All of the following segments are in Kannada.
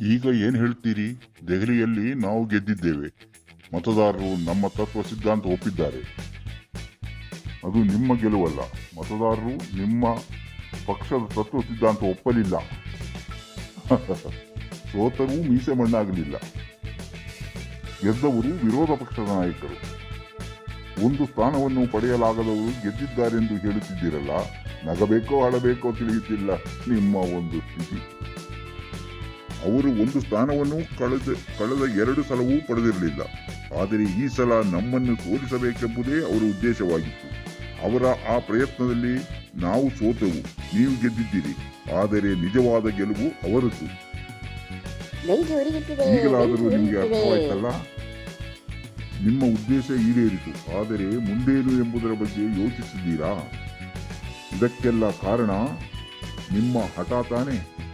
ಈಗ ಏನ್ ಹೇಳ್ತೀರಿ? ದೆಹಲಿಯಲ್ಲಿ ನಾವು ಗೆದ್ದಿದ್ದೇವೆ. ಮತದಾರರು ನಮ್ಮ ತತ್ವ ಸಿದ್ಧಾಂತ ಒಪ್ಪಿದ್ದಾರೆ. ಅದು ನಿಮ್ಮ ಗೆಲುವಲ್ಲ. ಮತದಾರರು ನಿಮ್ಮ ಪಕ್ಷದ ತತ್ವ ಸಿದ್ಧಾಂತ ಒಪ್ಪಲಿಲ್ಲ. ಸೋತರೂ ಮೀಸೆ ಮಣ್ಣಾಗಲಿಲ್ಲ. ಗೆದ್ದವರು ವಿರೋಧ ಪಕ್ಷದ ನಾಯಕರು. ಒಂದು ಸ್ಥಾನವನ್ನು ಪಡೆಯಲಾಗದವರು ಗೆದ್ದಿದ್ದಾರೆಂದು ಹೇಳುತ್ತಿದ್ದೀರಲ್ಲ? ನಗಬೇಕೋ ಆಡಬೇಕೋ ತಿಳಿಯುತ್ತಿಲ್ಲ ನಿಮ್ಮ ಒಂದು ಸ್ಥಿತಿ. ಅವರು ಒಂದು ಸ್ಥಾನವನ್ನು ಕಳೆದ ಕಳೆದ ಎರಡು ಸಲವೂ ಪಡೆದಿರಲಿಲ್ಲ. ಆದರೆ ಈ ಸಲ ನಮ್ಮನ್ನು ಸೋಲಿಸಬೇಕೆಂಬುದೇ ಅವರ ಉದ್ದೇಶವಾಗಿತ್ತು. ಅವರ ಆ ಪ್ರಯತ್ನದಲ್ಲಿ ನಾವು ಸೋತೆವು, ನೀವು ಗೆದ್ದಿದ್ದೀರಿ. ಆದರೆ ನಿಜವಾದ ಗೆಲುವು ಅವರದ್ದು. ಈಗಲಾದರೂ ನಿಮಗೆ. ಅರ್ಥವಾಯ್ತಲ್ಲ? ನಿಮ್ಮ ಉದ್ದೇಶ ಈಡೇರಿತು. ಆದರೆ ಮುಂದೇನು ಎಂಬುದರ ಬಗ್ಗೆ ಯೋಚಿಸಿದ್ದೀರಾ? ಇದಕ್ಕೆಲ್ಲ ಕಾರಣ ನಿಮ್ಮ ಹಠ ತಾನೇ.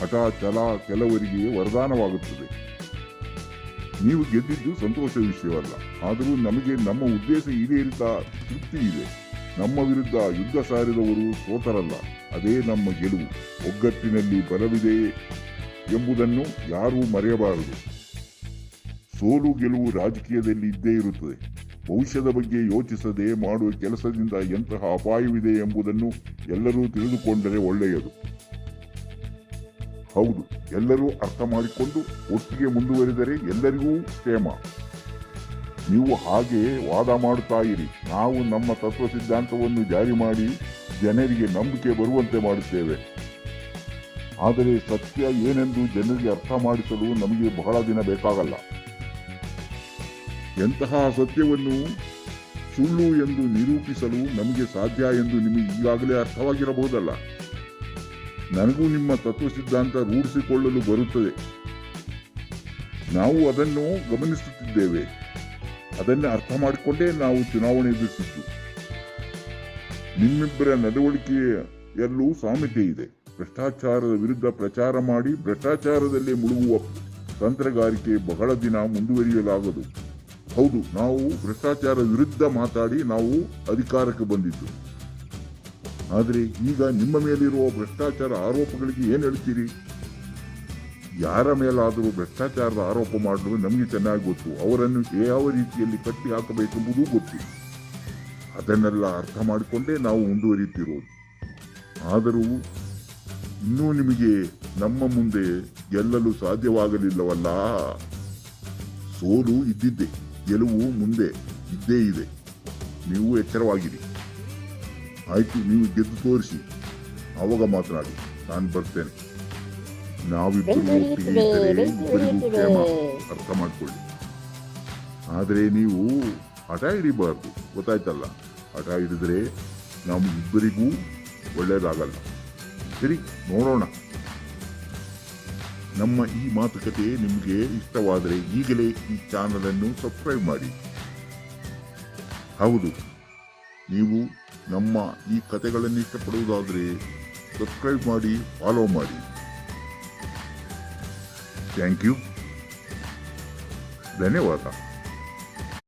ಹಠ ಛಲ ಕೆಲವರಿಗೆ ವರದಾನವಾಗುತ್ತದೆ. ನೀವು ಗೆದ್ದಿದ್ದು ಸಂತೋಷ ವಿಷಯವಲ್ಲ. ಆದರೂ ನಮಗೆ ನಮ್ಮ ಉದ್ದೇಶ ಈಡೇರಿದ ತೃಪ್ತಿ ಇದೆ. ನಮ್ಮ ವಿರುದ್ಧ ಯುದ್ಧ ಸಾರಿದವರು ಸೋತರಲ್ಲ. ಅದೇ ನಮ್ಮ ಗೆಲುವು. ಒಗ್ಗಟ್ಟಿನಲ್ಲಿ ಬಲವಿದೆ ಎಂಬುದನ್ನು ಯಾರೂ ಮರೆಯಬಾರದು. ಸೋಲು ಗೆಲುವು ರಾಜಕೀಯದಲ್ಲಿ ಇದ್ದೇ ಇರುತ್ತದೆ. ಭವಿಷ್ಯದ ಬಗ್ಗೆ ಯೋಚಿಸದೆ ಮಾಡುವ ಕೆಲಸದಿಂದ ಎಂತಹ ಅಪಾಯವಿದೆ ಎಂಬುದನ್ನು ಎಲ್ಲರೂ ತಿಳಿದುಕೊಂಡರೆ ಒಳ್ಳೆಯದು. ಹೌದು, ಎಲ್ಲರೂ ಅರ್ಥ ಮಾಡಿಕೊಂಡು ಒಟ್ಟಿಗೆ ಮುಂದುವರಿದರೆ ಎಲ್ಲರಿಗೂ ಕ್ಷೇಮ. ನೀವು ಹಾಗೆ ವಾದ ಮಾಡುತ್ತಾ ಇರಿ. ನಾವು ನಮ್ಮ ತತ್ವ ಸಿದ್ಧಾಂತವನ್ನು ಜಾರಿ ಮಾಡಿ ಜನರಿಗೆ ನಂಬಿಕೆ ಬರುವಂತೆ ಮಾಡುತ್ತೇವೆ. ಆದರೆ ಸತ್ಯ ಏನೆಂದು ಜನರಿಗೆ ಅರ್ಥ ಮಾಡಿಸಲು ನಮಗೆ ಬಹಳ ದಿನ ಬೇಕಾಗಲ್ಲ. ಎಂತಹ ಸತ್ಯವನ್ನು ಸುಳ್ಳು ಎಂದು ನಿರೂಪಿಸಲು ನಮಗೆ ಸಾಧ್ಯ ಎಂದು ನಿಮಗೆ ಈಗಾಗಲೇ ಅರ್ಥವಾಗಿರಬಹುದಲ್ಲ. ನನಗೂ ನಿಮ್ಮ ತತ್ವ ಸಿದ್ಧಾಂತ ರೂಢಿಸಿಕೊಳ್ಳಲು ಬರುತ್ತದೆ. ನಾವು ಅದನ್ನು ಗಮನಿಸುತ್ತಿದ್ದೇವೆ. ಅದನ್ನು ಅರ್ಥ ಮಾಡಿಕೊಂಡೇ ನಾವು ಚುನಾವಣೆ ಎದುರಿಸಿದ್ದು. ನಿಮ್ಮಿಬ್ಬರ ನಡವಳಿಕೆಯಲ್ಲೂ ಸಾಮ್ಯತೆ ಇದೆ. ಭ್ರಷ್ಟಾಚಾರದ ವಿರುದ್ಧ ಪ್ರಚಾರ ಮಾಡಿ ಭ್ರಷ್ಟಾಚಾರದಲ್ಲಿ ಮುಳುಗುವ ತಂತ್ರಗಾರಿಕೆ ಬಹಳ ದಿನ ಮುಂದುವರಿಯಲಾಗದು. ಹೌದು, ನಾವು ಭ್ರಷ್ಟಾಚಾರ ವಿರುದ್ಧ ಮಾತಾಡಿ ನಾವು ಅಧಿಕಾರಕ್ಕೆ ಬಂದಿದ್ದು. ಆದರೆ ಈಗ ನಿಮ್ಮ ಮೇಲಿರುವ ಭ್ರಷ್ಟಾಚಾರ ಆರೋಪಗಳಿಗೆ ಏನು ಹೇಳ್ತೀರಿ? ಯಾರ ಮೇಲಾದರೂ ಭ್ರಷ್ಟಾಚಾರದ ಆರೋಪ ಮಾಡಲು ನಮಗೆ ಚೆನ್ನಾಗಿ ಗೊತ್ತು. ಅವರನ್ನು ಯಾವ ರೀತಿಯಲ್ಲಿ ಕಟ್ಟಿ ಹಾಕಬೇಕೆಂಬುದೂ ಗೊತ್ತು ಅದನ್ನೆಲ್ಲ ಅರ್ಥ ಮಾಡಿಕೊಂಡೇ ನಾವು ಮುಂದುವರಿಯುತ್ತಿರೋದು. ಆದರೂ ಇನ್ನೂ ನಿಮಗೆ ನಮ್ಮ ಮುಂದೆ ಗೆಲ್ಲಲು ಸಾಧ್ಯವಾಗಲಿಲ್ಲವಲ್ಲ? ಸೋಲು ಇದ್ದಿದ್ದೆ, ಗೆಲುವು ಮುಂದೆ ಇದ್ದೇ ಇದೆ. ನೀವು ಎಚ್ಚರವಾಗಿರಿ. ಆಯ್ತು ನೀವು ಗೆದ್ದು ತೋರಿಸಿ. ಆವಾಗ ಮಾತನಾಡಿ ನಾನು ಬರ್ತೇನೆ. ನಾವಿಬ್ಬರು ಬೆಂಕಿ ಒಟ್ಟಿಗೆ ಇದ್ದರೆ ಇಬ್ಬರಿಗೂ ಉರಿಯುತ್ತಿದೆ ಕ್ಷೇಮ ಅರ್ಥ ಮಾಡಿಕೊಳ್ಳಿ. ಆದರೆ ನೀವು ಹಠ ಹಿಡಿಬಾರ್ದು ಗೊತ್ತಾಯ್ತಲ್ಲ? ಹಠ ಹಿಡಿದ್ರೆ ನಮ್ಮ ಇಬ್ಬರಿಗೂ ಒಳ್ಳೆಯದಾಗಲ್ಲ ಸರಿ ನೋಡೋಣ. ನಮ್ಮ ಈ ಮಾತುಕತೆ ನಿಮಗೆ ಇಷ್ಟವಾದರೆ ಈಗಲೇ ಈ ಚಾನಲನ್ನು ಸಬ್ಸ್ಕ್ರೈಬ್ ಮಾಡಿ. ಹೌದು. ನೀವು ನಮ್ಮ ಈ ಕಥೆಗಳನ್ನು ಇಷ್ಟಪಡುವುದಾದರೆ ಸಬ್ಸ್ಕ್ರೈಬ್ ಮಾಡಿ ಫಾಲೋ ಮಾಡಿ. ಥ್ಯಾಂಕ್ ಯು ಧನ್ಯವಾದ.